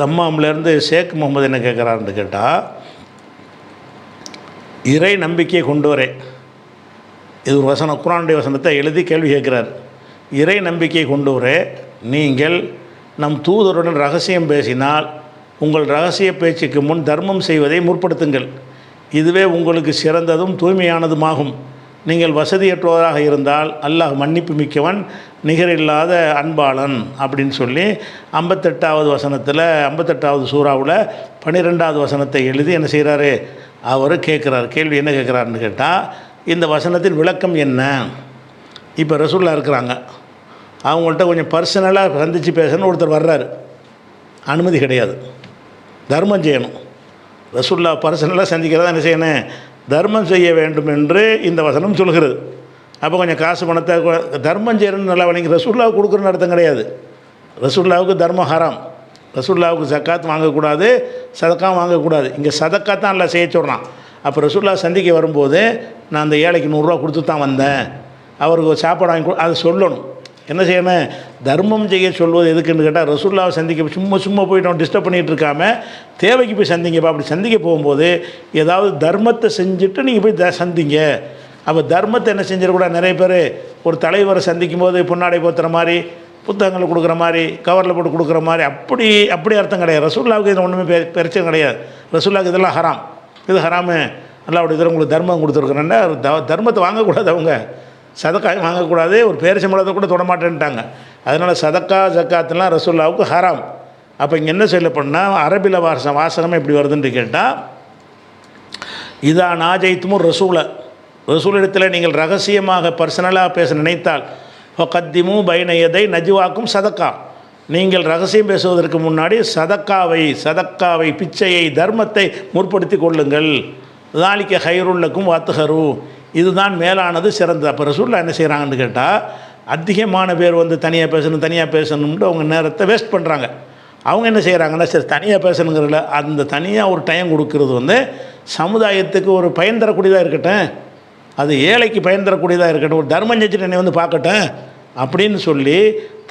தம்மாம்லேருந்து ஷேக் முகமது என்ன கேட்குறாருன்னு கேட்டால் இறை நம்பிக்கையை கொண்டு வரேன் இது ஒரு வசனம் குரானுடைய வசனத்தை எழுதி கேள்வி கேட்குறார். இறை நம்பிக்கையை கொண்டு வரே நீங்கள் நம் தூதருடன் ரகசியம் பேசினால் உங்கள் ரகசிய பேச்சுக்கு முன் தர்மம் செய்வதை முற்படுத்துங்கள். இதுவே உங்களுக்கு சிறந்ததும் தூய்மையானதுமாகும். நீங்கள் வசதியற்றவராக இருந்தால் அல்லாஹ் மன்னிப்பு மிக்கவன் நிகரில்லாத அன்பாளன் அப்படின்னு சொல்லி ஐம்பத்தெட்டாவது வசனத்தில் ஐம்பத்தெட்டாவது சூறாவில் பன்னிரெண்டாவது வசனத்தை எழுதி என்ன செய்கிறாரு அவர் கேட்குறாரு. கேள்வி என்ன கேட்குறாருன்னு கேட்டால் இந்த வசனத்தின் விளக்கம் என்ன? இப்போ ரசூல்லா இருக்கிறாங்க. அவங்கள்ட்ட கொஞ்சம் பர்சனலாக சந்தித்து பேசணும்னு ஒருத்தர் வர்றாரு. அனுமதி கிடையாது. தர்மம் செய்யணும். ரசூல்லா பர்சனலாக சந்திக்கிறதா என்ன செய்யணும்? தர்மம் செய்ய வேண்டும் என்று இந்த வசனம் சொல்கிறது. அப்போ கொஞ்சம் காசு பணத்தை தர்மம் செய்யணும்னு நல்லா வணங்கி ரசூல்லாவுக்கு கொடுக்குறன்னு அர்த்தம் கிடையாது. ரசூல்லாவுக்கு தர்மம் ஹராம். ரசூல்லாவுக்கு சக்காத் வாங்கக்கூடாது சதக்கா வாங்கக்கூடாது. இங்கே சதக்கா தான் எல்லாம் செய்ய சொல்கிறான் அப்போ ரசூல்லா சந்திக்க வரும்போது நான் அந்த ஏழைக்கு நூறுரூவா கொடுத்து தான் வந்தேன். அவருக்கு ஒரு சாப்பாடு வாங்கி அதை சொல்லணும். என்ன செய்யணும்? தர்மம் செய்ய சொல்வது எதுக்குன்னு கேட்டால் ரசூல்லாவை சந்திக்க சும்மா சும்மா போயிட்டோம் டிஸ்டர்ப் பண்ணிகிட்டு இருக்காம தேவைக்கு போய் சந்திங்கப்பா. அப்படி சந்திக்க போகும்போது ஏதாவது தர்மத்தை செஞ்சுட்டு நீங்கள் போய் த சந்திங்க. அப்போ தர்மத்தை என்ன செஞ்சிடக்கூடாது நிறைய பேர் ஒரு தலைவரை சந்திக்கும் போது பொன்னாடை போத்துற மாதிரி புத்தகங்களை கொடுக்குற மாதிரி கவரில் போட்டு கொடுக்குற மாதிரி அப்படி அப்படி அர்த்தம் கிடையாது. ரசூல்லாவுக்கு இது ஒன்றுமே பெ- பிரச்சனை கிடையாது. ரசூல்லாவுக்கு இதெல்லாம் ஹராம். இது ஹராமு. அல்லாவுடைய இதில் உங்களுக்கு தர்மம் கொடுத்துருக்குறேன்னா த- தர்மத்தை வாங்கக்கூடாது அவங்க. சதக்காய் வாங்கக்கூடாது. ஒரு பேரிசம்பளத்தை கூட தொட மாட்டேன்ட்டாங்க. அதனால் சதக்கா ஜக்காத்துலாம் ரசூல்லாவுக்கு ஹராம். அப்போ இங்கே என்ன சொல்லப்படனா அரபில வாசம் வாசகமே இப்படி வருதுன்னு கேட்டால் இதா நாஜைத்துமும் ரசூலை. ரசூலிடத்தில் நீங்கள் ரகசியமாக பர்சனலாக பேச நினைத்தால் கத்திமு பைனயதை நஜுவாக்கும் சதக்கா. நீங்கள் ரகசியம் பேசுவதற்கு முன்னாடி சதக்காவை சதக்காவை பிச்சையை தர்மத்தை முற்படுத்தி கொள்ளுங்கள். தாலிக்க ஹைருள்ளக்கும் வாத்துஹரு இதுதான் மேலானது சிறந்தது. அப்போ ரசூலில் என்ன செய்கிறாங்கன்னு கேட்டால் அதிகமான பேர் வந்து தனியாக பேசணும் தனியாக பேசணும்ன்ட்டு அவங்க நேரத்தை வேஸ்ட் பண்ணுறாங்க அவங்க என்ன செய்கிறாங்கன்னா சரி தனியாக பேசணுங்கிறதுல அந்த தனியாக ஒரு டைம் கொடுக்கறது வந்து சமுதாயத்துக்கு ஒரு பயன் தரக்கூடியதாக இருக்கட்டும். அது ஏழைக்கு பயன் தரக்கூடியதாக இருக்கட்டும். ஒரு தர்மம் செஞ்சுட்டு என்னை வந்து பார்க்கட்டேன் அப்படின்னு சொல்லி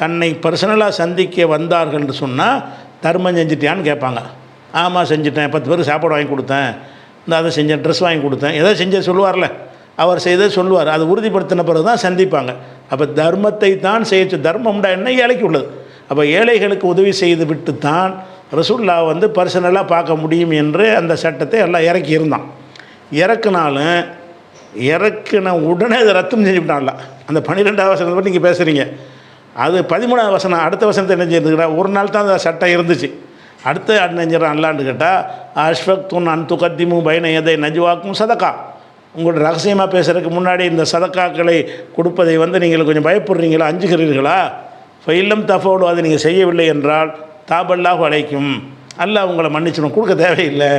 தன்னை பர்சனலாக சந்திக்க வந்தார்கள் சொன்னால் தர்மம் செஞ்சிட்டியான்னு கேட்பாங்க. ஆமாம் செஞ்சுட்டேன். பத்து பேருக்கு சாப்பாடு வாங்கி கொடுத்தேன். இந்த அதை செஞ்சேன் ட்ரெஸ் வாங்கி கொடுத்தேன். எதை செஞ்ச சொல்லுவார்ல. அவர் செய்ததை சொல்லுவார். அது உறுதிப்படுத்தின பிறகு தான் சந்திப்பாங்க. அப்போ தர்மத்தை தான் செய்ய தர்மம்டா என்ன ஏழைக்கு உள்ளது? அப்போ ஏழைகளுக்கு உதவி செய்து விட்டு தான் ரசுல்லா வந்து பர்சனலாக பார்க்க முடியும் என்று அந்த சட்டத்தை எல்லாம் இறக்கி இருந்தான் இறக்குனாலும் இறக்குன உடனே அதை ரத்தம் செஞ்சு விட்டான்ல. அந்த பன்னிரெண்டாவது வசனத்தை பற்றி நீங்கள் பேசுகிறீங்க அது பதிமூணாவது வசனம் அடுத்த வசனத்தை என்ன செய்யுதுக்கிறா ஒரு நாள் தான் அந்த சட்டம் இருந்துச்சு. அடுத்த அண்ணஞ்சிடறான் செஞ்சிடறான் அல்லான்னு கேட்டால் அஷ்ஃபக் துன் அன் துகத்திமு பைன எதை நஜுவாக்கும் சதக்கா உங்களோட ரகசியமாக பேசுகிறதுக்கு முன்னாடி இந்த சதக்காக்களை கொடுப்பதை வந்து நீங்கள் கொஞ்சம் பயப்படுறீங்களா? அஞ்சுகிறீர்களா? இல்லம் தஃபோடு அதை நீங்கள் செய்யவில்லை என்றால் தாபல்லாஹு அழைக்கும் அல்ல உங்களை மன்னிச்சிடும். கொடுக்க தேவையில்லை.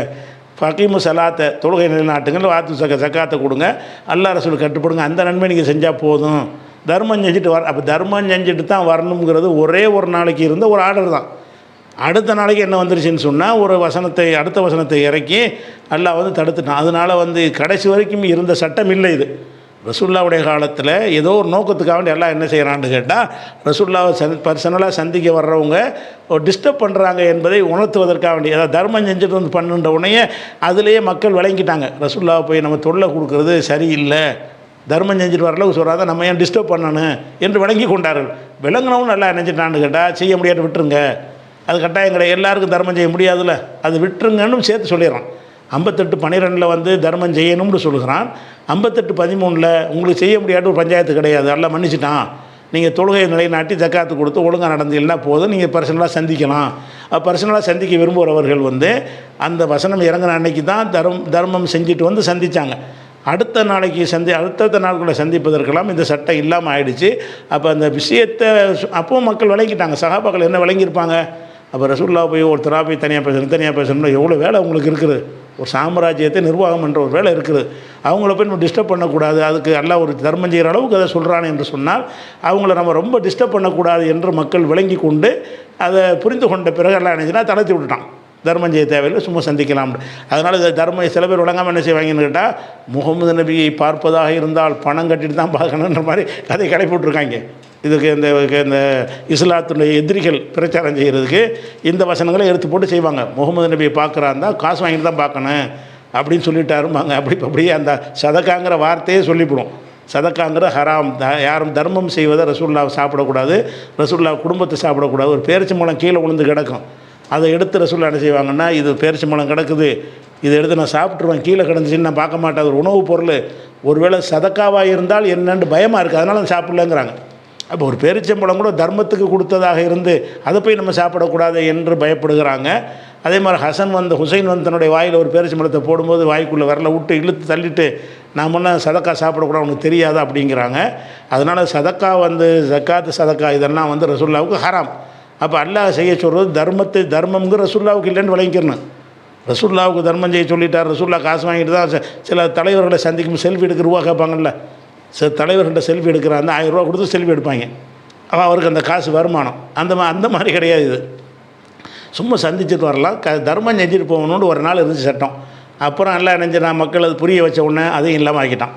ஃபகீமு சலாத்தை தொழுகை நிலைநாட்டுங்கள் வாத்து சக்க சக்காத்தை கொடுங்க. அல்லா ரசூல் கட்டுப்படுங்க. அந்த நன்மை நீங்கள் செஞ்சால் போதும். தர்மம் செஞ்சுட்டு வர அப்போ தர்மம் செஞ்சுட்டு தான் வரணுங்கிறது ஒரே ஒரு நாளைக்கு இருந்த ஒரு ஆர்டர் தான். அடுத்த நாளைக்கு என்ன வந்துருச்சுன்னு சொன்னால் ஒரு வசனத்தை அடுத்த வசனத்தை இறக்கி அல்லாஹ் வந்து தடுத்துட்டான். அதனால் வந்து கடைசி வரைக்கும் இருந்த சட்டம் இல்லை இது. ரசுல்லாவுடைய காலத்தில் ஏதோ ஒரு நோக்கத்துக்காக வேண்டி எல்லாம் என்ன செய்கிறான்னு கேட்டால் ரசுல்லாவை சந் பர்சனலாக சந்திக்க வர்றவங்க டிஸ்டர்ப் பண்ணுறாங்க என்பதை உணர்த்துவதற்காக வேண்டி ஏதாவது தர்மம் செஞ்சுட்டு வந்து பண்ணுன்ற உடனே அதுலேயே மக்கள் விளங்கிட்டாங்க. ரசுல்லாவை போய் நம்ம தொல்லை கொடுக்கறது சரியில்லை. தர்மம் செஞ்சுட்டு வர அளவுக்கு சொல்கிறாத நம்ம ஏன் டிஸ்டர்ப் பண்ணணும் என்று விளங்கி கொண்டார்கள். விளங்கினவும் நல்லா நினைச்சிட்டான்னு கேட்டால் செய்ய முடியாது விட்டுருங்க. அது கட்டாயம் கிடையாது எல்லாருக்கும் தர்மம் செய்ய முடியாதுல்ல. அது விட்டுருங்கன்னு சேர்த்து சொல்லிடுறான். ஐம்பத்தெட்டு பன்னிரெண்டில் வந்து தர்மம் செய்யணும்னு சொல்கிறான் ஐம்பத்தெட்டு பதிமூணில் உங்களுக்கு செய்ய முடியாத ஒரு பஞ்சாயத்து கிடையாது. எல்லாம் மன்னிச்சிட்டான். நீங்கள் தொழுகை நிலைநாட்டி தக்காத்து கொடுத்து ஒழுங்காக நடந்தீங்கன்னா போதும். நீங்கள் பர்சனலாக சந்திக்கலாம். பர்சனலாக சந்திக்க விரும்புகிறவர்கள் வந்து அந்த வசனம் இறங்கின அன்னைக்கு தான் தர்மம் தர்மம் செஞ்சுட்டு வந்து சந்தித்தாங்க அடுத்த நாளைக்கு சந்தி அடுத்தடுத்த நாட்களை சந்திப்பதற்கெல்லாம் இந்த சட்டம் இல்லாமல் ஆயிடுச்சு. அப்போ அந்த விஷயத்தை அப்பவும் மக்கள் விளங்கிட்டாங்க. சகாபாக்கள் என்ன விளங்கியிருப்பாங்க? அப்போ ரசூல்லா போய் ஒருத்தராக போய் தனியாக பேசணும் தனியாக பேசணும்னா எவ்வளோ வேலை உங்களுக்கு இருக்குது. ஒரு சாம்ராஜ்யத்தை நிர்வாகம் பண்ணுற ஒரு வேலை இருக்குது. அவங்கள போய் நம்ம டிஸ்டர்ப் பண்ணக்கூடாது. அதுக்கு எல்லாம் ஒரு தர்மம் செய்கிற அளவுக்கு அதை சொல்கிறான் என்று சொன்னால் அவங்கள நம்ம ரொம்ப டிஸ்டர்ப் பண்ணக்கூடாது என்று மக்கள் விளங்கி கொண்டு அதை புரிந்து கொண்ட பிறகு எல்லாம் நினைச்சுன்னா தளர்த்தி விட்டுட்டான். தர்மம் செய்ய தேவையில்லை சும்மா சந்திக்கலாம் அதனால் இது தர்ம சில பேர் விளங்காமல் என்ன செய்வாங்கன்னு கேட்டால் முகமது நபியை பார்ப்பதாக இருந்தால் பணம் கட்டிட்டு தான் பார்க்கணுன்ற மாதிரி கதை கடைப்பிட்டுருக்காங்க விட்ருக்காங்க இதுக்கு இந்த இந்த இஸ்லாத்துடைய எதிரிகள் பிரச்சாரம் செய்கிறதுக்கு இந்த வசனங்களை எடுத்து போட்டு செய்வாங்க. முகமது நபியை பார்க்குறாருந்தா காசு வாங்கிட்டு தான் பார்க்கணும் அப்படின்னு சொல்லிட்டாருமாங்க அப்படி அப்படியே அந்த சதக்காங்கிற வார்த்தையே சொல்லிவிடும். சதக்காங்கிற ஹராம் த- யாரும் தர்மம் செய்வதை ரசுல்லா சாப்பிடக்கூடாது. ரசூல்லா குடும்பத்தை சாப்பிடக்கூடாது. ஒரு பேரிச்சி மூலம் கீழே விழுந்து கிடக்கும். அதை எடுத்து ரசூல்லா என்ன செய்வாங்கன்னா இது பேரிச்சி மூலம் கிடக்குது. இதை எடுத்து நான் சாப்பிட்ருவேன் கீழே கிடந்துச்சின்னு நான் பார்க்க மாட்டேன். ஒரு உணவுப் பொருள். ஒருவேளை சதக்காவாக இருந்தால் என்னென்னு பயமாக இருக்குது அதனால் சாப்பிட்லங்கிறாங்க. அப்போ ஒரு பேரிச்சம்பழம் கூட தர்மத்துக்கு கொடுத்ததாக இருந்து அதை போய் நம்ம சாப்பிடக்கூடாது என்று பயப்படுகிறாங்க. அதே மாதிரி ஹசன் வந்து ஹுசைன் வந்து தன்னுடைய வாயில் ஒரு பேரிச்சம்பழத்தை போடும்போது வாய்க்குள்ளே வரல விட்டு இழுத்து தள்ளிட்டு நாம் என்ன சதக்கா சாப்பிடக்கூடாது உனக்கு தெரியாது? அப்படிங்கிறாங்க. அதனால் சதக்கா வந்து ஜக்காத்து சதக்கா இதெல்லாம் வந்து ரசுல்லாவுக்கு ஹராம். அப்போ அல்லாஹ் செய்ய சொல்கிறது தர்மத்தை தர்மம்ங்கிற ரசுல்லாவுக்கு இல்லைன்னு விளங்கிக்கணும். ரசுல்லாவுக்கு தர்மம் செய்ய சொல்லிட்டார் ரசுல்லா காசு வாங்கிட்டு தான் சில- சில தலைவர்களை சந்திக்கும் செல்ஃபி எடுக்க ரூபா கேட்பாங்கல்ல. சில தலைவர்கிட்ட செல்ஃபி எடுக்கிறாங்க ஆயிரம் ரூபா கொடுத்து செல்ஃபி எடுப்பாங்க. அவன் அவருக்கு அந்த காசு வருமானம். அந்த மா அந்த மாதிரி கிடையாது இது. சும்மா சந்திச்சுட்டு வரலாம். க தர்மம் செஞ்சுட்டு போகணுன்னு ஒரு நாள் இருந்துச்சு சட்டம். அப்புறம் எல்லாம் நினைஞ்சு நான் மக்கள் அது புரிய வச்ச உடனே அதையும் இல்லாமல் ஆக்கிட்டான்.